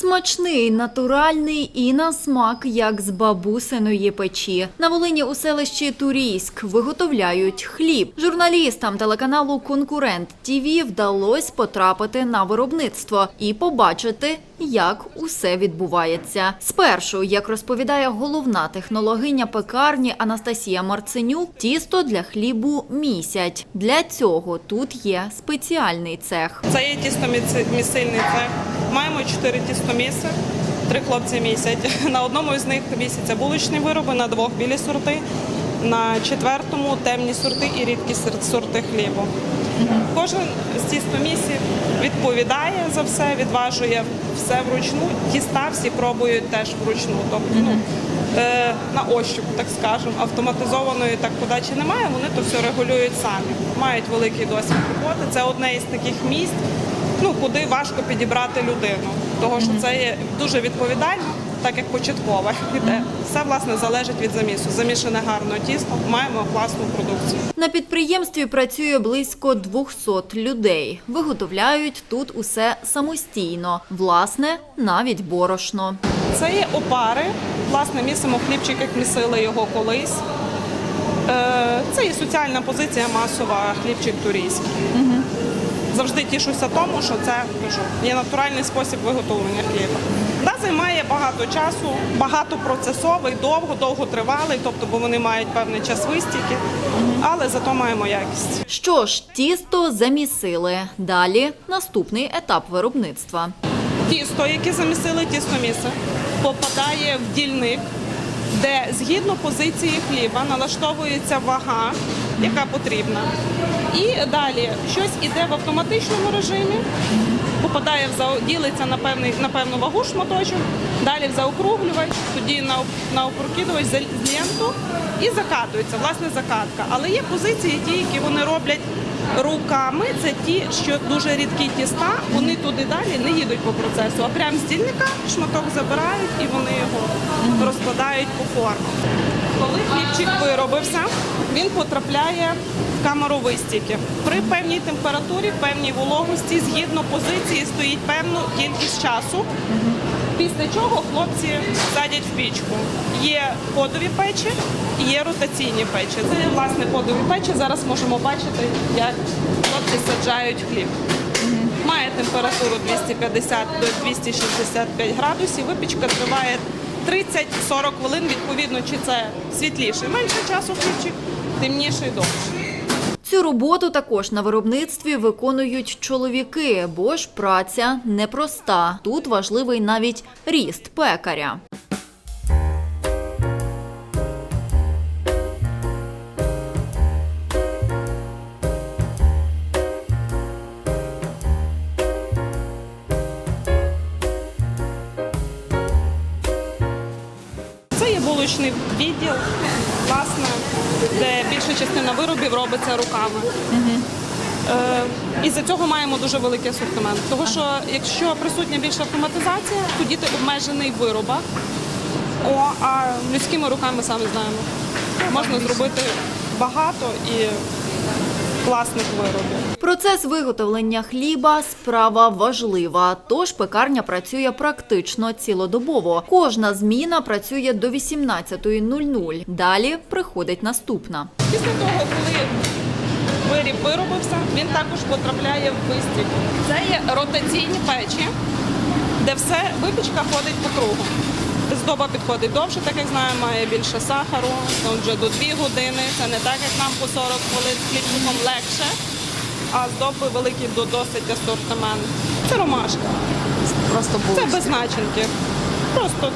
Смачний, натуральний і на смак, як з бабусиної печі. На Волині у селищі Турійськ виготовляють хліб. Журналістам телеканалу Конкурент ТІВІ вдалося потрапити на виробництво і побачити, як усе відбувається. Спершу, як розповідає головна технологиня пекарні Анастасія Марценюк, тісто для хлібу місять. Для цього тут є спеціальний цех. Це є тістомісильний цех. Маємо чотири тістоміси. Три хлопці місять. На одному з них місяця булочні вироби, на двох білі сорти, на четвертому темні сорти і рідкі сорти хлібу. Кожен з тістомісів відповідає за все, відважує все вручну. Тіста всі пробують теж вручну. Тобто, ну, е, на ощуп, так скажемо, автоматизованої так подачі немає, вони то все регулюють самі. Мають великий досвід роботи. Це одне із таких місць, ну, куди важко підібрати людину. Того що це є дуже відповідально, так як початкове іде. Все власне залежить від замісу. Замішане гарно тісто, маємо класну продукцію. На підприємстві працює близько 200 людей. Виготовляють тут усе самостійно, власне, навіть борошно. Це є опари. Власне, місимо хлібчик, як місили його колись. Е, Це є соціальна позиція масова хлібчик турійський. Завжди тішуся тому, що це кажу, є натуральний спосіб виготовлення хліба. Да, займає багато часу, багатопроцесовий, довго, довго тривалий, тобто, бо вони мають певний час вистійки, але зато маємо якість. Що ж, тісто замісили. Далі наступний етап виробництва. Тісто, яке замісили тістоміси, попадає в дільник, де згідно позиції хліба налаштовується вага, яка потрібна. І далі щось іде в автоматичному режимі, попадає в ділиться на певний на певну вагу шматочок, далі в заокруглювач, тоді на, на опрокидувач з ленту і закатується, власне, закатка. Але є позиції, ті, які вони роблять руками, це ті, що дуже рідкі тіста, вони туди далі не їдуть по процесу, а прямо з дільника шматок забирають і вони його розкладають по формам. Коли хлібчик виробився, він потрапляє в камеру вистійки. При певній температурі, певній вологості, згідно позиції, стоїть певну кількість часу. Після чого хлопці садять в пічку. Є ходові печі і є ротаційні печі. Це власне ходові печі. Зараз можемо бачити, як хлопці саджають хліб. Має температуру 250 до 265 градусів. Випічка триває 30-40 хвилин, відповідно, чи це світліший менше часу хлібчик, темніший довше. Цю роботу також на виробництві виконують чоловіки, бо ж праця непроста. Тут важливий навіть ріст пекаря. Це відділ, власне, де більша частина виробів робиться руками. Е, і за цього маємо дуже великий асортимент. Тому що якщо присутня більша автоматизація, тоді ти обмежений в виробах. А людськими руками самі знаємо. Можна зробити багато і класних виробів. Процес виготовлення хліба справа важлива, тож пекарня працює практично цілодобово. Кожна зміна працює до 18.00. Далі приходить наступна. Після того, коли виріб виробився, він також потрапляє в вистік. Це є ротаційні печі, де все випічка ходить по кругу. Здоба підходить довше, так як знаємо, має більше сахару, то вже до 2 години. Це не так, як нам по 40 хвилин хлібчиком легше, а здоби великий до досить асортимент. Це ромашка. Просто Це без начинки. Просто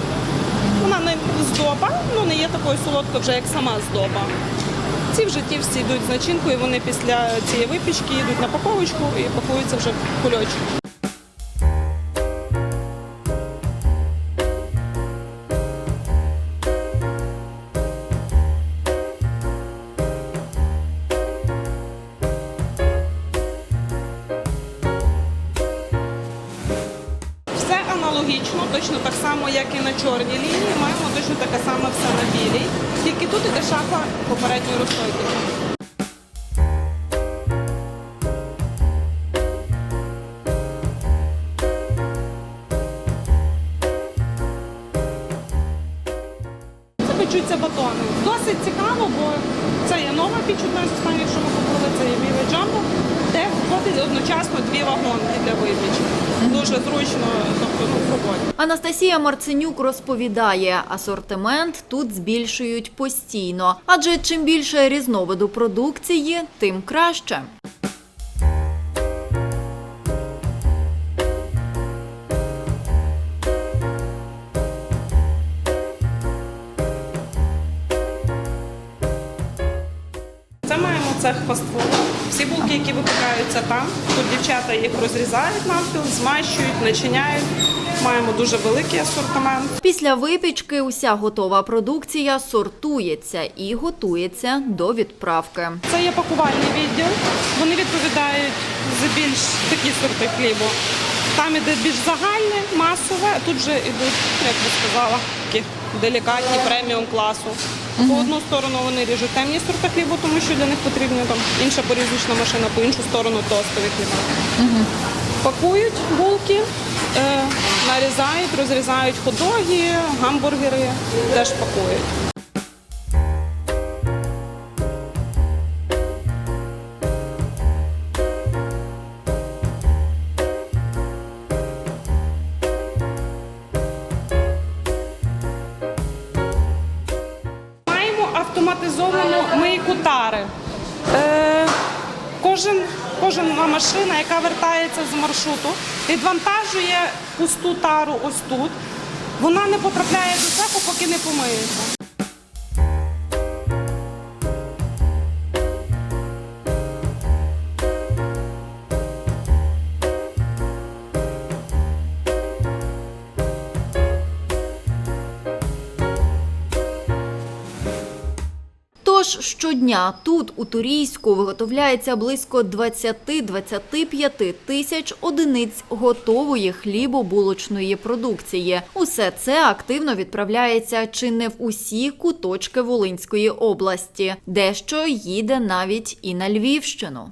вона не здоба, ну не є такою солодкою вже, як сама здоба. Ці вже ті всі йдуть з начинкою, вони після цієї випічки йдуть на паковочку і пакуються вже в кульочок. точно так само, як і на чорній лінії, маємо точно таке саме все на білій. Тільки тут іде шафа попередньої розсойки. Це печуться батони. Досить цікаво, бо це є нова піч, одна з останніх, що ми купили, це є біле джамбо де входить одночасно дві вагонки для випічки. Дуже зручно, тобто ну, в роботі. Анастасія Марценюк розповідає, асортимент тут збільшують постійно, адже чим більше різновиду продукції, тим краще. Цех фастфуду. Всі булки, які випікаються там, тут дівчата їх розрізають навпіл, змащують, начиняють. Маємо дуже великий асортимент. Після випічки уся готова продукція сортується і готується до відправки. Це є пакувальний відділ. Вони відповідають за більш такі сорти хлібу. Там іде більш загальне, масове, а тут вже йдуть, як би сказала, такі делікатні преміум класу. По одну сторону вони ріжуть темні сорти хлібу, тому що для них потрібна там інша порізнична машина, по іншу сторону тостові хліба. Пакують булки, е, нарізають, розрізають ходоги, гамбургери, теж пакують. Автоматизовану мийку тари. Е, кожен, кожна машина, яка вертається з маршруту, відвантажує пусту тару ось тут. Вона не потрапляє до цеху, поки не помиється. Тож щодня тут, у Турійську, виготовляється близько 20-25 тисяч одиниць готової хлібобулочної продукції. Усе це активно відправляється чи не в усі куточки Волинської області, дещо їде навіть і на Львівщину.